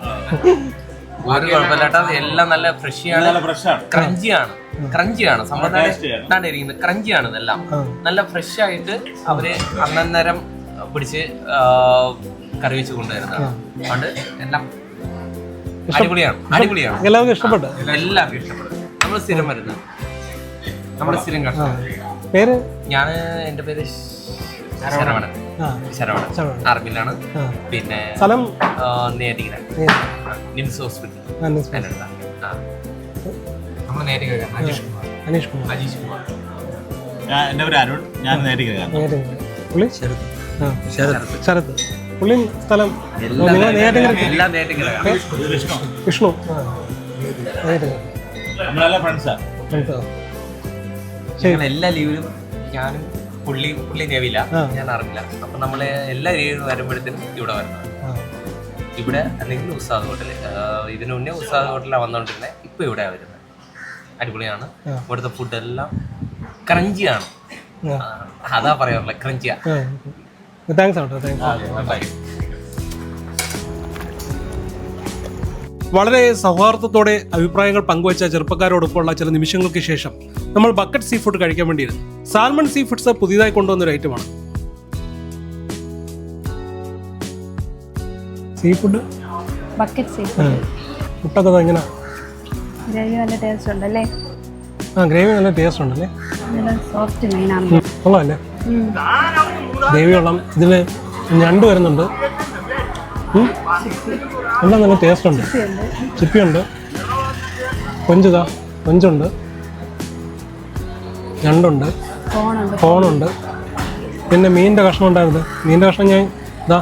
ഒരു കുഴപ്പമില്ല എല്ലാം നല്ല ഫ്രഷ് ആണ് നല്ല ഫ്രഷ് ആണ്. ക്രഞ്ചിയാണ് ക്രഞ്ചിയാണ്. സംഭവം ഇരിക്കുന്നത് ക്രഞ്ചിയാണ് ഇതെല്ലാം നല്ല ഫ്രഷ് ആയിട്ട് അവർ അന്നേരം പിടിച്ച് കറി വെച്ച് കൊണ്ടുവരുന്നതാണ്. അതുകൊണ്ട് എല്ലാം അടിപൊളിയാണ്. അടിപൊളിയാണ്. എല്ലാവർക്കും ഇഷ്ടപ്പെട്ടു. എല്ലാവർക്കും ഇഷ്ടപ്പെട്ടു. നമ്മൾ സ്ഥിരം വരുന്നത്. നമ്മൾ സ്ഥിരം ആ. കണ്ടു പേര്? ഞാൻ എന്റെ പേര് ശരവണൻ. ശരവണൻ. ശരവണൻ. ആർമിയിലാണ് ആ. പിന്നെ സ്ഥലം? നേരിങ്ങനെ നിംസ് ഹോസ്പിറ്റൽ. നമ്മൾ നേരെ കേൾക്കാം. അജീഷ് കുമാർ. അനീഷ് കുമാർ. അജീഷ് കുമാർ. ഞാൻ എന്റെ പേര് അരുൺ. ഞാൻ നേരിട്ട് കേൾക്കാം. നേരെ പുള്ളി? ആ ശരത്. പുള്ളി സ്ഥലം നിങ്ങൾ നേരെ എല്ലാം നേരിട്ട് വിഷ്ണു. വിഷ്ണു. ആ നേരെ നമ്മളെല്ലാം ഫ്രണ്ട്സാണ് ഞങ്ങൾ എല്ലാ ലീവിലും ഞാനും പുള്ളി പുള്ളി ഞാൻ അറിയില്ല അപ്പൊ നമ്മൾ എല്ലാ ലീവിലും വരുമ്പോഴത്തേനും ഇവിടെ വരുന്നത് ഇവിടെ അല്ലെങ്കിൽ ഉസ്താദ് ഹോട്ടൽ. ഇതിനു മുന്നേ ഉസ്താദ് ഹോട്ടലാണ് വന്നോണ്ടിരുന്നത് ഇപ്പൊ ഇവിടെ വരുന്നത് അടിപൊളിയാണ്. ഇവിടുത്തെ ഫുഡ് എല്ലാം ക്രഞ്ചിയാണ്. അതാ പറയാറുള്ളത് ക്രഞ്ചിയാ താങ്ക്സ് താങ്ക്സ് വളരെ സൗഹാർദ്ദത്തോടെ അഭിപ്രായങ്ങൾ പങ്കുവച്ച ചെറുപ്പക്കാരോടൊപ്പമുള്ള ചില നിമിഷങ്ങൾക്ക് ശേഷം നമ്മൾ ബക്കറ്റ് സീ ഫുഡ് കഴിക്കാൻ വേണ്ടിയിരുന്നു. സാൽമൺ സീ ഫുഡ്സ് പുതിയതായി കൊണ്ടുവന്നൊരു ഐറ്റമാണ് sea food bucket sea food മുട്ടൊക്കെ ഇങ്ങനെ ഗ്രേവി നല്ല ടേസ്റ്റ് ഉണ്ടല്ലേ? ആ ഗ്രേവി നല്ല ടേസ്റ്റ് ഉണ്ടല്ലേ? നല്ല സോഫ്റ്റ് മീനാണ് കൊള്ളാമല്ലേ ഗ്രേവി കൊള്ളാം. ഇതിൽ ഞണ്ട് വരുന്നുണ്ട്. എല്ലാം നല്ല ടേസ്റ്റ് ഉണ്ട്. ചിപ്പിയുണ്ട്. കൊഞ്ചുതാ കൊഞ്ചുണ്ട്. ഞണ്ടുണ്ട്. ഫോണുണ്ട് പിന്നെ മീനിന്റെ കഷ്ണം ഉണ്ടായിരുന്നു. മീനിന്റെ കഷ്ണം ഞാൻ ഇതാ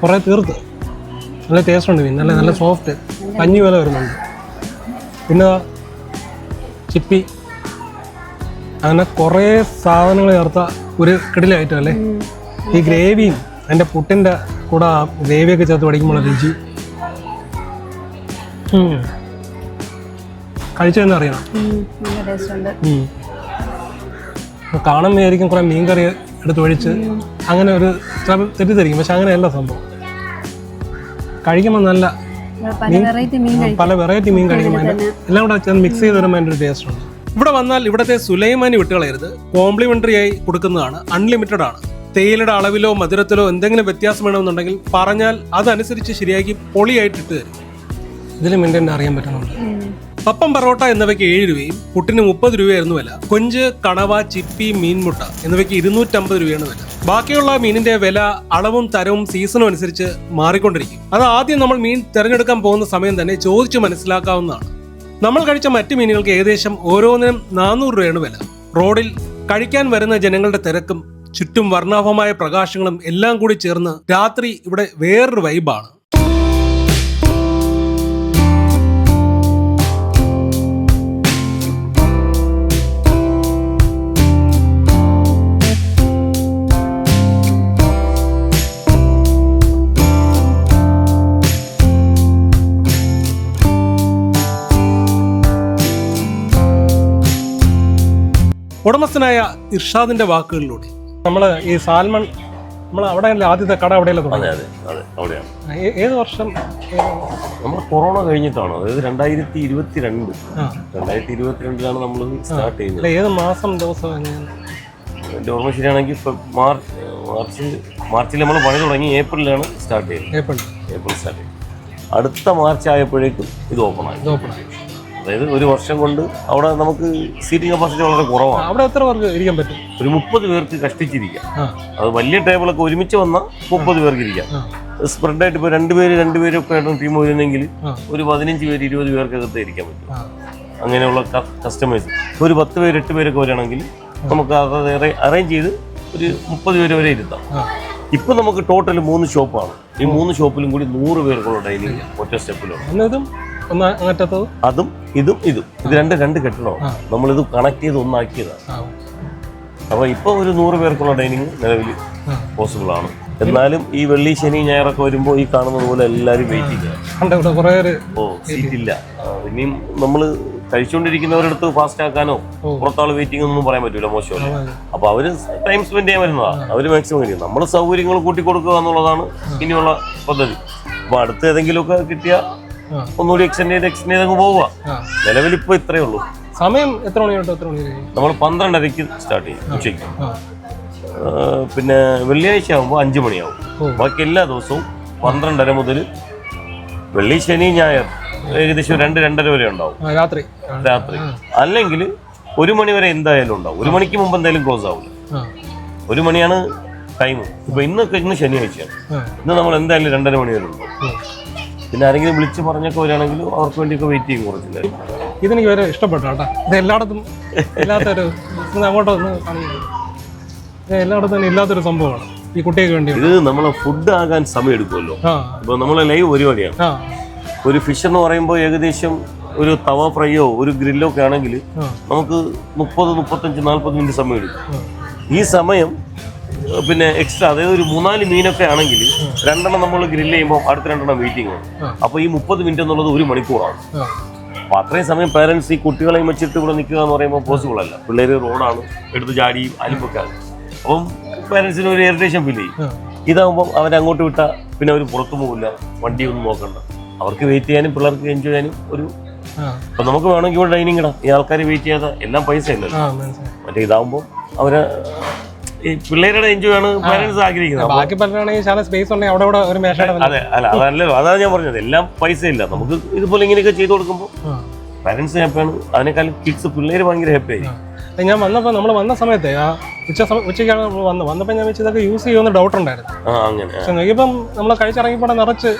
കുറേ തീർത്ത്. നല്ല ടേസ്റ്റ് ഉണ്ട് മീൻ. നല്ല നല്ല സോഫ്റ്റ് കഞ്ഞി പോലെ വരുന്നുണ്ട്. പിന്നെ ചിപ്പി. അങ്ങനെ കുറേ സാധനങ്ങൾ ചേർത്ത ഒരു കിടിലായിട്ടം അല്ലേ? ഈ ഗ്രേവിയും അതിന്റെ പുട്ടിന്റെ കൂടെ ആ ഗ്രേവിയൊക്കെ ചേർത്ത് പഠിക്കുമ്പോൾ രുചി. കഴിച്ചതെന്ന് കഴിച്ചു തന്നെ അറിയണം. കാണുമ്പോൾ ആയിരിക്കും കുറേ മീൻകറി എടുത്ത് ഒഴിച്ച് അങ്ങനെ ഒരു തെറ്റിദ്ധരിക്കും. പക്ഷെ അങ്ങനെയല്ല സംഭവം. കഴിക്കുമ്പോൾ നല്ല പല വെറൈറ്റി മീൻ കഴിക്കുമ്പോൾ എല്ലാം കൂടെ ചേർന്ന് മിക്സ് ചെയ്ത് വരുമ്പോൾ അതിന്റെ ഒരു ടേസ്റ്റ് ഉണ്ട്. ഇവിടെ വന്നാൽ ഇവിടുത്തെ സുലൈമാനി വിട്ടുകളയരുത് കോംപ്ലിമെന്ററി ആയി കൊടുക്കുന്നതാണ്. അൺലിമിറ്റഡ് ആണ്. തേയിലയുടെ അളവിലോ മധുരത്തിലോ എന്തെങ്കിലും വ്യത്യാസം വേണമെന്നുണ്ടെങ്കിൽ പറഞ്ഞാൽ അതനുസരിച്ച് ശരിയാക്കി പൊളിയായിട്ട് ഇട്ട് തരും. ഇതിൽ മിന്റെ അറിയാൻ പറ്റുന്നുണ്ട്. പപ്പം പറോട്ട എന്നിവയ്ക്ക് ഏഴ് രൂപയും പുട്ടിന് മുപ്പത് രൂപയായിരുന്നു വില. കൊഞ്ച് കണവ ചിപ്പി മീൻമുട്ട എന്നിവയ്ക്ക് ഇരുന്നൂറ്റമ്പത് രൂപയാണ് വില. ബാക്കിയുള്ള മീനിന്റെ വില അളവും തരവും സീസണും അനുസരിച്ച് മാറിക്കൊണ്ടിരിക്കും. അത് ആദ്യം നമ്മൾ മീൻ തിരഞ്ഞെടുക്കാൻ പോകുന്ന സമയം തന്നെ ചോദിച്ചു മനസ്സിലാക്കാവുന്നതാണ്. നമ്മൾ കഴിച്ച മറ്റു മീനുകൾക്ക് ഏകദേശം ഓരോന്നിനും നാനൂറ് രൂപയാണ് വില. റോഡിൽ കഴിക്കാൻ വരുന്ന ജനങ്ങളുടെ തിരക്കും ചുറ്റും വർണാഭമായ പ്രകാശങ്ങളും എല്ലാം കൂടി ചേർന്ന് രാത്രി ഇവിടെ വേറൊരു വൈബാണ് ഉടമസ്ഥനായ ഇർഷാദിന്റെ വാക്കുകളിലൂടെ. നമ്മൾ ഈ സാൽമൺ നമ്മൾ അവിടെ ആദ്യത്തെ കട അവിടെയല്ലേ അതെ അതെ അതെ അവിടെയാണ്. ഏ- ഏത് വർഷം? നമ്മൾ കൊറോണ കഴിഞ്ഞിട്ടാണ് അതായത് രണ്ടായിരത്തി ഇരുപത്തി രണ്ട് ആ. രണ്ടായിരത്തി ഇരുപത്തിരണ്ടിലാണ് നമ്മൾ സ്റ്റാർട്ട് ചെയ്യുന്നത്. ഏത് മാസം ദിവസം എങ്ങനെയാണ്? എന്റെ ഓർമ്മ ശരിയാണെങ്കിൽ മാർച്ച് മാർച്ച് മാർച്ചിൽ നമ്മൾ പണി തുടങ്ങി ഏപ്രിലാണ് സ്റ്റാർട്ട് ചെയ്യുന്നത്. ഏപ്രിൽ. ഏപ്രിൽ സ്റ്റാർട്ട് ചെയ്യുന്നത്. അടുത്ത മാർച്ച് ആയപ്പോഴേക്കും ഇത് ഓപ്പൺ ആയി. ഇത് open ആയി. അതായത് ഒരു വർഷം കൊണ്ട് അവിടെ നമുക്ക് സീറ്റിംഗ് കപ്പാസിറ്റി വളരെ കുറവാണ്. അവിടെ എത്ര പേർക്ക് ഇരിക്കാൻ പറ്റും? ഒരു മുപ്പത് പേർക്ക് കഷ്ടിച്ചിരിക്കാം. അത് വലിയ ടേബിളൊക്കെ ഒരുമിച്ച് വന്നാൽ മുപ്പത് പേർക്ക് ഇരിക്കാം. സ്പ്രെഡായിട്ട് ഇപ്പോൾ രണ്ട് പേര് രണ്ട് പേരൊക്കെ ആയിട്ടാണ് ടീം വരുന്നെങ്കിൽ ഒരു പതിനഞ്ച് പേര് ഇരുപത് പേർക്കകത്ത് ഇരിക്കാൻ പറ്റും. അങ്ങനെയുള്ള കസ്റ്റമേഴ്സ് ഒരു പത്ത് പേര് എട്ട് പേരൊക്കെ വരികയാണെങ്കിൽ നമുക്ക് അത് അറേഞ്ച് ചെയ്ത് ഒരു മുപ്പത് പേര് വരെ ഇരുത്താം. ഇപ്പം നമുക്ക് ടോട്ടൽ മൂന്ന് ഷോപ്പാണ് ഈ മൂന്ന് ഷോപ്പിലും കൂടി നൂറ് പേർക്കുള്ള ഡൈനിങ് ഒറ്റ സ്റ്റെപ്പിലുണ്ട് അങ്ങറ്റത്തത് അതും ഇതും ഇതും. ഇത് രണ്ട് രണ്ട് കെട്ടിടമാണ് നമ്മളിത് കണക്ട് ചെയ്ത് ഒന്നാക്കിയതാണ്. അപ്പൊ അപ്പോൾ ഇപ്പോൾ ഒരു നൂറ് പേർക്കുള്ള ഡൈനിങ് നിലവിൽ പോസിബിൾ ആണ്. എന്നാലും ഈ വെള്ളി ശനി ഞായറൊക്കെ വരുമ്പോൾ ഈ കാണുന്നത് പോലെ എല്ലാവരും വെയിറ്റ് പേര് ഓ സീറ്റ് ഇല്ല. ഇനിയും നമ്മൾ കഴിച്ചുകൊണ്ടിരിക്കുന്നവരടുത്ത് ഫാസ്റ്റ് ആക്കാനോ പുറത്താൾ വെയിറ്റിംഗ് ഒന്നും പറയാൻ പറ്റൂല മോശമല്ല? അപ്പൊ അവർ ടൈം സ്പെൻഡ് ചെയ്യാൻ വരുന്നതാ. അവർ മാക്സിമം കഴിയും നമ്മൾ സൗകര്യങ്ങൾ കൂട്ടി കൊടുക്കുക എന്നുള്ളതാണ് ഇനിയുള്ള പദ്ധതി. അപ്പൊ അടുത്ത് ഏതെങ്കിലുമൊക്കെ കിട്ടിയ. ഒന്നുകൂടി എക്സ്റ്റെൻഡ് ചെയ്ത് എക്സ്റ്റെൻഡ് ചെയ്ത് അങ്ങ് പോവുക. നിലവിൽ ഇപ്പൊ ഇത്രയേ ഉള്ളൂ. സമയം എത്ര മണി തൊട്ട് എത്ര മണി നമ്മൾ പന്ത്രണ്ടരയ്ക്ക് സ്റ്റാർട്ട് ചെയ്യും ഉച്ചയ്ക്ക്. പിന്നെ വെള്ളിയാഴ്ച ആകുമ്പോൾ അഞ്ച് മണിയാവും. ബാക്കി എല്ലാ ദിവസവും പന്ത്രണ്ടര മുതൽ വെള്ളി ശനി ഞായർ ഏകദേശം രണ്ട് രണ്ടര വരെ ഉണ്ടാവും. രാത്രി. രാത്രി. അല്ലെങ്കിൽ ഒരു മണി വരെ എന്തായാലും ഉണ്ടാവും. ഒരു മണിക്ക് മുമ്പ് എന്തായാലും ക്ലോസ് ആവില്ല ആ. ഒരു മണിയാണ് ടൈം ഇപ്പൊ ഇന്നൊക്കെ ഇന്ന് ശനിയാഴ്ചയാണ്. ഇന്ന് നമ്മൾ എന്തായാലും രണ്ടര മണി വരെ ഉണ്ടാവും. പിന്നെ ആരെങ്കിലും വിളിച്ച് പറഞ്ഞൊക്കെ വരികയാണെങ്കിൽ അവർക്ക് വേണ്ടിയൊക്കെ വെയിറ്റ് ചെയ്യും കുറച്ച് നേരം. ഇതെനിക്ക് വരെ ഇഷ്ടപ്പെട്ടു കേട്ടോ. ഇത് എല്ലായിടത്തും ഇല്ലാത്തൊരു അങ്ങോട്ട് ഒന്ന് ഇത് എല്ലായിടത്തും തന്നെ ഇല്ലാത്തൊരു സംഭവമാണ്. ഈ കുട്ടിക്ക് വേണ്ടി. ഇത് നമ്മളെ ഫുഡ് ആകാൻ സമയം എടുക്കുമല്ലോ. അപ്പോൾ നമ്മളെ ലൈവ് പരിപാടിയാണ്. ഒരു ഫിഷ് എന്ന് പറയുമ്പോൾ ഏകദേശം ഒരു തവ ഫ്രൈയോ ഒരു ഗ്രില്ലോ ഒക്കെ ആണെങ്കിൽ നമുക്ക് മുപ്പത് മുപ്പത്തഞ്ച് നാൽപ്പത് മിനിറ്റ് സമയം എടുക്കും. ഈ സമയം പിന്നെ എക്സ്ട്രാ അതായത് ഒരു മൂന്നാൽ മീനൊക്കെ ആണെങ്കിൽ രണ്ടെണ്ണം നമ്മൾ ഗ്രില്ല് ചെയ്യുമ്പോൾ അടുത്ത രണ്ടെണ്ണം വെയിറ്റിംഗ് ആണ്. അപ്പോൾ ഈ മുപ്പത് മിനിറ്റ് എന്നുള്ളത് ഒരു മണിക്കൂറാണ്. അപ്പോൾ അത്രയും സമയം പേരൻസ് ഈ കുട്ടികളെയും വെച്ചിട്ട് ഇവിടെ നിൽക്കുക എന്ന് പറയുമ്പോൾ പോസിബിൾ അല്ല. പിള്ളേർ റോഡാണ് എടുത്ത് ചാടി അലിപ്പൊക്കെയാണ് അപ്പം പേരൻസിന് ഒരു ഇറിറ്റേഷൻ ഫീൽ ചെയ്യും. ഇതാകുമ്പോൾ അവരെ അങ്ങോട്ട് വിട്ടാൽ പിന്നെ അവർ പുറത്തു പോകില്ല വണ്ടി ഒന്നും നോക്കണ്ട. അവർക്ക് വെയിറ്റ് ചെയ്യാനും പിള്ളേർക്ക് എൻജോയ് ചെയ്യാനും ഒരു അപ്പൊ നമുക്ക് വേണമെങ്കിൽ ഇവിടെ ഡൈനിങ് ഇടാം. ഈ ആൾക്കാർ വെയിറ്റ് ചെയ്യാതെ എല്ലാം പൈസ ഇല്ലല്ലോ മറ്റേ ഇതാകുമ്പോൾ അവർ ഈ പിള്ളേരുടെ ആണ് പാരൻസ് ആഗ്രഹിക്കുന്നത്. ബാക്കി പലരാണെങ്കിൽ ചില സ്പേസ് ഉണ്ടെങ്കിൽ അവിടെ ഇവിടെ ഒരു മേശ അതെ അല്ല അതല്ലല്ലോ. അതാണ് ഞാൻ പറഞ്ഞത്. എല്ലാം പൈസ ഇല്ല നമുക്ക് ഇതുപോലെ ഇങ്ങനെയൊക്കെ ചെയ്തു കൊടുക്കുമ്പോൾ പാരന്റ്സ് പാരൻസ് ഹാപ്പിയാണ് അതിനേക്കാളും കിഡ്സ് പിള്ളേർ ഭയങ്കര ഹാപ്പി ആയി ഞാൻ വന്നപ്പോൾ നമ്മൾ വന്ന സമയത്തെ ആ ഉച്ച ഉച്ചയ്ക്കാണ് നമ്മൾ വന്നത് വന്നപ്പോൾ ഞാൻ വെച്ച് ഇതൊക്കെ യൂസ് ചെയ്യുമെന്ന് ഡൗട്ട് ഉണ്ടായിരുന്നു. അങ്ങനെ പക്ഷെ നോക്കിയപ്പം നമ്മൾ കഴിച്ചിറങ്ങിപ്പോടെ നിറച്ച്.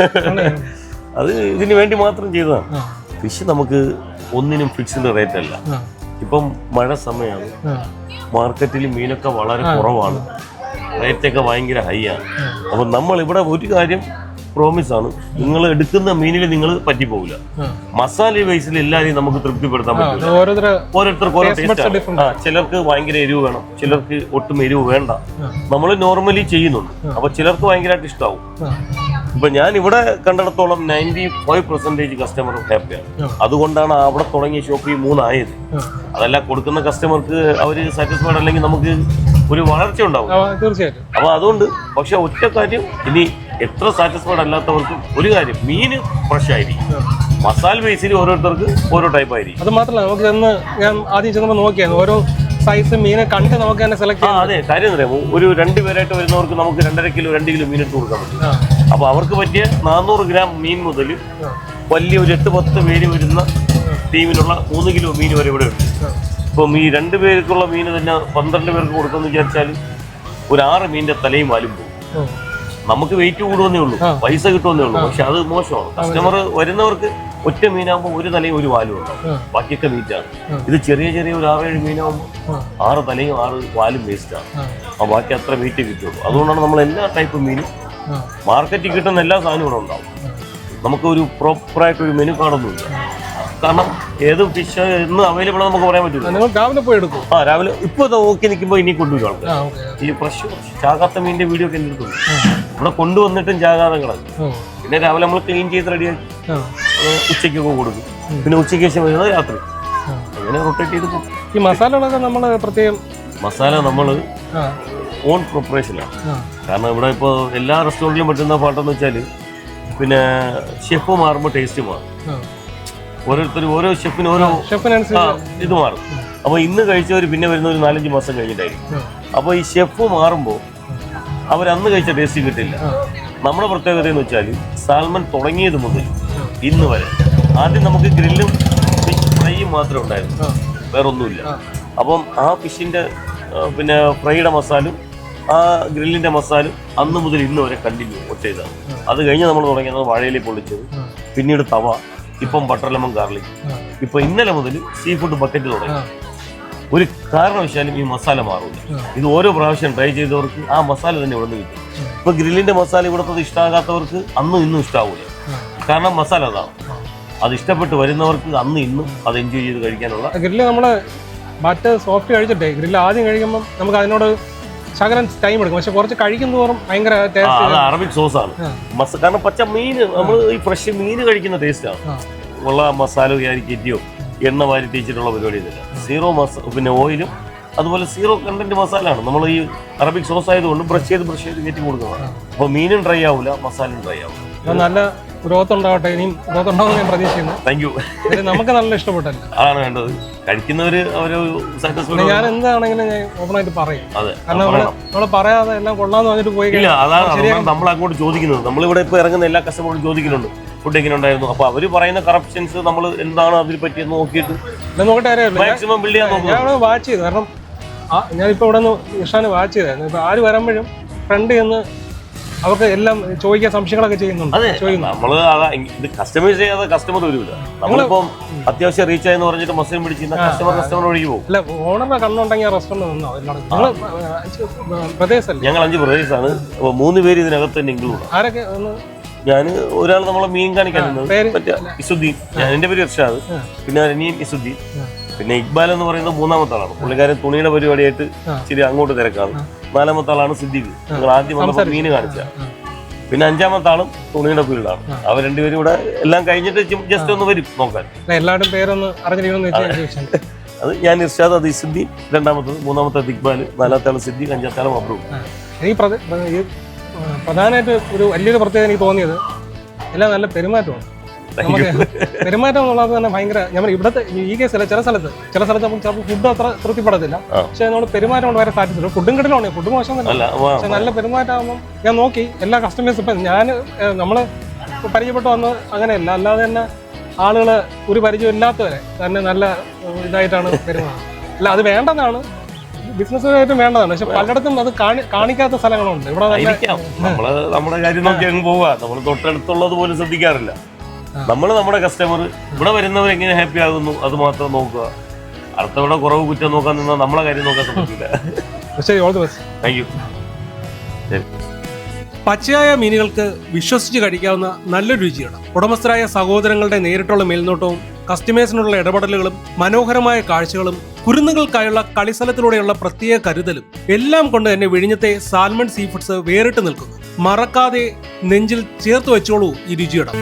അത് ഇതിന് വേണ്ടി മാത്രം ചെയ്തതാണ്. ഫിഷ് നമുക്ക് ഒന്നിനും ഫിക്സ്ഡ് റേറ്റ് അല്ല. ഇപ്പം മഴ സമയമാണ് മാർക്കറ്റിൽ മീനൊക്കെ വളരെ കുറവാണ്. റേറ്റൊക്കെ ഭയങ്കര ഹൈ ആണ് അപ്പം നമ്മൾ ഇവിടെ ഒരു കാര്യം പ്രോമിസ് ആണ്. നിങ്ങൾ എടുക്കുന്ന മീനിൽ നിങ്ങൾ പറ്റിപ്പോകില്ല. മസാല വൈസിൽ എല്ലാവരെയും നമുക്ക് തൃപ്തിപ്പെടുത്താൻ പറ്റും പറ്റില്ല ഓരോരുത്തർക്ക് ഓരോ ടേസ്റ്റ്. ചിലർക്ക് ഭയങ്കര എരിവ് വേണം ചിലർക്ക് ഒട്ടും എരിവ് വേണ്ട. നമ്മൾ നോർമലി ചെയ്യുന്നുണ്ട്. അപ്പൊ ചിലർക്ക് ഭയങ്കരമായിട്ട് ഇഷ്ടമാവും ഇപ്പൊ ഞാൻ ഇവിടെ കണ്ടിടത്തോളം നയന്റി ഫൈവ് പെർസെന്റേജ് കസ്റ്റമർ ഹാപ്പിയാണ് ആണ്. അതുകൊണ്ടാണ് അവിടെ തുടങ്ങിയ ഷോപ്പ് ഈ മൂന്നായത്. അതല്ല കൊടുക്കുന്ന കസ്റ്റമർക്ക് അവർ സാറ്റിസ്ഫൈഡ് അല്ലെങ്കിൽ നമുക്ക് ഒരു വളർച്ച ഉണ്ടാവും. തീർച്ചയായിട്ടും. അപ്പൊ അതുകൊണ്ട് പക്ഷെ ഒറ്റ കാര്യം ഇനി എത്ര സാറ്റിസ്ഫൈഡ് അല്ലാത്തവർക്കും ഒരു കാര്യം മീൻ ഫ്രഷ് ആയിരിക്കും. മസാല ബേസിൽ ഓരോരുത്തർക്ക് ഓരോ ടൈപ്പ് ആയിരിക്കും. അത് മാത്രമല്ല നമുക്ക് ചെന്ന് ഞാൻ ആദ്യം ചെന്നപ്പോൾ നോക്കിയാണ് ഓരോ സൈസ് മീനെ കണ്ട് നമുക്ക് തന്നെ സെലക്ട് ചെയ്യാം അതെ കാര്യം ഒരു രണ്ട് പേരായിട്ട് വരുന്നവർക്ക് നമുക്ക് രണ്ടര കിലോ രണ്ട് കിലോ മീൻ എടുത്ത് കൊടുക്കാൻ പറ്റും. ആ, അപ്പൊ അവർക്ക് പറ്റിയ നാനൂറ് ഗ്രാം മീൻ മുതൽ വലിയ ഒരു എട്ട് പത്ത് പേര് വരുന്ന ടീമിലുള്ള മൂന്ന് കിലോ മീൻ വരെ ഇവിടെ ഉണ്ട്. ഇപ്പം ഈ രണ്ട് പേർക്കുള്ള മീൻ തന്നെ പന്ത്രണ്ട് പേർക്ക് കൊടുക്കുന്നു വിചാരിച്ചാൽ ഒരു ആറ് മീനിന്റെ തലയും വാലും പോകും. നമുക്ക് വെയിറ്റ് കൂടുവന്നേ ഉള്ളൂ. പൈസ കിട്ടുമെന്നേ ഉള്ളൂ. പക്ഷെ അത് മോശമാണ്. കസ്റ്റമർ വരുന്നവർക്ക് ഒറ്റ മീനാകുമ്പോൾ ഒരു തലയും ഒരു വാലും ഉണ്ടാവും ബാക്കിയൊക്കെ മീറ്റാണ് ഇത് ചെറിയ ചെറിയ ഒരു ആറേഴ് മീനാകുമ്പോൾ ആ. ആറ് തലയും ആറ് വാലും വേസ്റ്റാണ് ആ, ബാക്കി അത്ര മീറ്റ് കിട്ടുള്ളൂ. അതുകൊണ്ടാണ് നമ്മൾ എല്ലാ ടൈപ്പ് മീനും മാർക്കറ്റിൽ കിട്ടുന്ന എല്ലാ സാധനവും ഇവിടെ ഉണ്ടാവും. നമുക്ക് ഒരു പ്രോപ്പറായിട്ട് ഒരു മെനു കാർഡൊന്നുമില്ല കാരണം ഏത് ഫിഷ് ഇന്ന് അവൈലബിൾ നമുക്ക് പറയാൻ പറ്റില്ല നിങ്ങൾ രാവിലെ പോയി എടുക്കും. ആ രാവിലെ ഇപ്പൊ ഇത് നോക്കി നിൽക്കുമ്പോൾ ഇനി കൊണ്ടുവരും ആൾക്കാർ ഈ ഫ്രഷ് ചാകാത്ത മീനിന്റെ വീഡിയോ ഒക്കെ എന്റെ ഇവിടെ കൊണ്ടുവന്നിട്ടും ചാകാതെ കിടക്കും പിന്നെ രാവിലെ നമ്മൾ ക്ലീൻ ചെയ്ത് റെഡിയാക്കി ഉച്ചയ്ക്കൊക്കെ കൊടുക്കും. പിന്നെ ഉച്ചയ്ക്ക് ശേഷം വരുന്നത് രാത്രി. അങ്ങനെ റൊട്ടേറ്റ് ചെയ്ത് പോകും. ഈ മസാലകളൊക്കെ നമ്മൾ പ്രത്യേകം മസാല നമ്മൾ ഓൺ പ്രിപ്പറേഷനാണ്. കാരണം ഇവിടെ ഇപ്പോൾ എല്ലാ റെസ്റ്റോറന്റിലും പറ്റുന്ന പാട്ടെന്ന് വെച്ചാൽ പിന്നെ ഷെഫ് മാറുമ്പോൾ ടേസ്റ്റ് മാറും. ഓരോരുത്തരും ഓരോ ഷെഫിന് ഓരോ ഇത് മാറും. അപ്പോൾ ഇന്ന് കഴിച്ചവർ പിന്നെ വരുന്ന ഒരു നാലഞ്ച് മാസം കഴിഞ്ഞിട്ടായിരിക്കും. അപ്പോൾ ഈ ഷെഫ് മാറുമ്പോൾ അവർ അന്ന് കഴിച്ച ടേസ്റ്റ് കിട്ടില്ല. നമ്മുടെ പ്രത്യേകത എന്ന് വെച്ചാൽ സാൽമൺ തുടങ്ങിയത് മുതൽ ഇന്ന് വരെ ആദ്യം നമുക്ക് ഗ്രില്ലും ഫിഷ് ഫ്രൈയും മാത്രമേ ഉണ്ടായിരുന്നു വേറൊന്നുമില്ല. അപ്പം ആ ഫിഷിന്റെ പിന്നെ ഫ്രൈയുടെ മസാലും ആ ഗ്രില്ലിന്റെ മസാല അന്ന് മുതൽ ഇന്ന് വരെ കണ്ടിന്യൂ ഒറ്റ ഇതാണ് അത് കഴിഞ്ഞ് നമ്മൾ തുടങ്ങിയത് വാഴയിലെ പൊള്ളിച്ചത് പിന്നീട് തവ ഇപ്പം ബട്ടർ ലെമൺ ഗാർലിക് ഇപ്പൊ ഇന്നലെ മുതൽ സീ ഫുഡ് ബക്കറ്റ് തുടങ്ങി. ഒരു കാരണവശാലും ഈ മസാല മാറില്ല ഇത് ഓരോ പ്രാവശ്യം ട്രൈ ചെയ്തവർക്ക് ആ മസാല തന്നെ ഇവിടെ നിന്ന് കിട്ടും ഇപ്പൊ ഗ്രില്ലിന്റെ മസാല ഇവിടുത്തെ ഇഷ്ടമാകാത്തവർക്ക് അന്നും ഇന്നും ഇഷ്ടാവൂല. കാരണം മസാല അതാണ്. അത് ഇഷ്ടപ്പെട്ട് വരുന്നവർക്ക് അന്ന് ഇന്നും അത് എൻജോയ് ചെയ്ത് കഴിക്കാനുള്ള ഗ്രില്ല് നമ്മൾ മറ്റേ സോഫ്റ്റ് കഴിച്ചിട്ടേ ഗ്രില്ല് ആദ്യം കഴിക്കുമ്പോൾ നമുക്ക് അതിനോട് ശകലം ടൈം എടുക്കും. പക്ഷെ കുറച്ച് കഴിക്കും തോറും ഭയങ്കര ടേസ്റ്റ് അറബിക് സോസ് ആണ്. കാരണം പച്ച മീൻ നമ്മൾ ഈ ഫ്രഷ് മീൻ കഴിക്കുന്ന ടേസ്റ്റാണ് ആണ് ഉള്ള മസാല കയറ്റിയോ എണ്ണ വാരി തേച്ചിട്ടുള്ള പരിപാടി ഇതല്ല സീറോ മസ പിന്നെ ഓയിലും അതുപോലെ സീറോ കണ്ടന്റ് മസാല ആണ് നമ്മൾ ഈ അറബിക് സോസ് ആയതുകൊണ്ട് ബ്രഷ് ചെയ്ത് ബ്രഷ് ചെയ്ത് കയറ്റി കൊടുക്കുന്നതാണ്. അപ്പോൾ മീനും ഡ്രൈ ആവില്ല മസാലയും ഡ്രൈ ആവില്ല നല്ല ഗ്രോത്ത് ഉണ്ടാവട്ടെ ഇനിയും ഗ്രോത്ത് ഉണ്ടാവും ഞാൻ പ്രതീക്ഷിക്കുന്നു. താങ്ക് യു നമുക്ക് നല്ല ഇഷ്ടപ്പെട്ടല്ലോ. അതാണ് വേണ്ടത്. കഴിക്കുന്നവര് അവർ ഞാൻ എന്താണെങ്കിലും ഞാൻ ഓപ്പൺ ആയിട്ട് പറയും. അതെ കാരണം നമ്മൾ പറയാതെ എല്ലാം കൊള്ളാന്ന് പറഞ്ഞിട്ട് പോയി ഇല്ല അതാണ് നമ്മൾ അങ്ങോട്ട് ചോദിക്കുന്നത്. നമ്മളിവിടെ ഇപ്പൊ ഇറങ്ങുന്ന എല്ലാ കസ്റ്റമറോടും ചോദിക്കുന്നുണ്ട് ഫുഡ് എങ്ങനെ ഉണ്ടായിരുന്നു? അപ്പോൾ അവർ പറയുന്ന കറപ്ഷൻസ് നമ്മൾ എന്താണ് അതിനെ പറ്റിയെന്ന് നോക്കിയിട്ട് നോക്കട്ടെ മാക്സിമം ബിൽഡ് ചെയ്യാൻ ഞാൻ ഇവിടെ വാച്ച് ചെയ്തു. കാരണം ഞാനിപ്പോ ഇവിടെ നിന്ന് ഇഷാന് വാച്ച് ചെയ്തായിരുന്നു. ഇപ്പൊ ആര് വരുമ്പോഴും ഫ്രണ്ട് ചെന്ന് അവർക്ക് എല്ലാം ചോദിക്കാൻ സംശയങ്ങളൊക്കെ ചെയ്യുന്നുണ്ട്. അതെ. അതാ ഇത് കസ്റ്റമൈസ് ചെയ്യാതെ കസ്റ്റമർ വരില്ല നമ്മളിപ്പം അത്യാവശ്യം റീച്ച് ആയെന്ന് പറഞ്ഞിട്ട് മസ്ലിം പിടിച്ചിരുന്ന കസ്റ്റമർ കസ്റ്റമർ ഒഴുകി പോകും. അല്ല ഓണറിന്റെ കണ്ണുണ്ടെങ്കിൽ ആ റെസ്റ്റോറന്റ് നിന്നോ? എല്ലായിടത്തും ഞങ്ങൾ അഞ്ച് പ്രദേശമാണ് ആണ് അപ്പൊ മൂന്ന് പേര് ഇതിനകത്ത് തന്നെ ഇൻക്ലൂഡ് ആരൊക്കെ ഞാൻ ഒരാൾ നമ്മളെ മീൻ കാണിക്കാൻ ഇസുദ്ദീൻ. ഞാൻ എന്റെ പേര് ഇർഷാദ്. പിന്നെ അനിയൻ ഇസുദ്ദീൻ. പിന്നെ ഇക്ബാൽ എന്ന് പറയുന്നത് മൂന്നാമത്തെ ആളാണ്. പുള്ളിക്കാരൻ തുണിയുടെ പരിപാടിയായിട്ട് ശരി അങ്ങോട്ട് തിരക്കാണ്. നാലാമത്തെ ആളാണ് സിദ്ദീഖ് നിങ്ങൾ ആദ്യം വന്നപ്പോൾ മീൻ കാണിച്ച പിന്നെ അഞ്ചാമത്തെ ആളും തുണിയുടെ ഫീൽഡാണ്. അവർ രണ്ടുപേരും ഇവിടെ എല്ലാം കഴിഞ്ഞിട്ട് ജസ്റ്റ് ഒന്ന് വരും നോക്കാൻ. പേരൊന്ന് അത്. ഞാൻ ഇർഷാദ് അത് സിദ്ദി രണ്ടാമത്തത് മൂന്നാമത്തെ ഇക്ബാൽ നാലാമത്തെ ആൾ സിദ്ധി അഞ്ചാമത്തെ ആൾ ഈ ആ, പ്രധാനമായിട്ട് ഒരു വലിയൊരു പ്രത്യേകത എനിക്ക് തോന്നിയത് എല്ലാം നല്ല പെരുമാറ്റമാണ്. പെരുമാറ്റം എന്നുള്ളത് തന്നെ ഭയങ്കര ഞാൻ ഇവിടുത്തെ ഈ കേസല്ല ചില സ്ഥലത്ത് ചില സ്ഥലത്ത് നമുക്ക് ചിലപ്പോൾ ഫുഡ് അത്ര തൃപ്തിപ്പെടത്തില്ല. പക്ഷെ നമ്മൾ പെരുമാറ്റം കൊണ്ട് വരെ സാറ്റിസ്ഫൈഡ് ഫുഡും കിട്ടലാണ് ഫുഡ് മോശം തന്നെ. പക്ഷെ നല്ല പെരുമാറ്റമാകുമ്പോൾ ഞാൻ നോക്കി എല്ലാ കസ്റ്റമേഴ്സ് ഇപ്പം ഞാൻ നമ്മൾ പരിചയപ്പെട്ട് വന്ന് അങ്ങനെയല്ല. അല്ലാതെ തന്നെ ആളുകൾ ഒരു പരിചയം ഇല്ലാത്തവരെ തന്നെ നല്ല ഇതായിട്ടാണ് പെരുമാറുന്നത്. അല്ല അത് വേണ്ടതാണ് ബിസിനസ്സുകായിട്ടും വേണ്ടതാണ്. പക്ഷെ പലയിടത്തും അത് കാണി കാണിക്കാത്ത സ്ഥലങ്ങളുണ്ട്. ഇവിടെ നമ്മൾ നമ്മുടെ കാര്യം നോക്കി അങ്ങ് പോവാ. നമ്മൾ തൊട്ടടുത്തുള്ളത് പോലും ശ്രദ്ധിക്കാറില്ല. നമ്മൾ നമ്മുടെ കസ്റ്റമർ ഇവിടെ വരുന്നവർ എങ്ങനെ ഹാപ്പി ആകുന്നു അത് മാത്രം നോക്കുക. അടുത്തവിടെ കുറവ് കുറ്റം നോക്കാൻ നിന്നാൽ നമ്മളെ കാര്യം നോക്കാൻ ശ്രമിക്കില്ല ശരി all the best thank you പച്ചയായ മീനുകൾക്ക് വിശ്വസിച്ച് കഴിക്കാവുന്ന നല്ലൊരു രുചിയാണ്. ഉടമസ്ഥരായ സഹോദരങ്ങളുടെ നേരിട്ടുള്ള മേൽനോട്ടവും കസ്റ്റമേഴ്സിനുള്ള ഇടപെടലുകളും മനോഹരമായ കാഴ്ചകളും കുരുന്നുകൾക്കായുള്ള കളിസ്ഥലത്തിലൂടെയുള്ള പ്രത്യേക കരുതലും എല്ലാം കൊണ്ട് തന്നെ വിഴിഞ്ഞത്തെ സാൽമൺ സീ ഫുഡ്സ് വേറിട്ട് നിൽക്കുന്നു. മറക്കാതെ നെഞ്ചിൽ ചേർത്ത് വെച്ചോളൂ ഈ രുചിയിടം.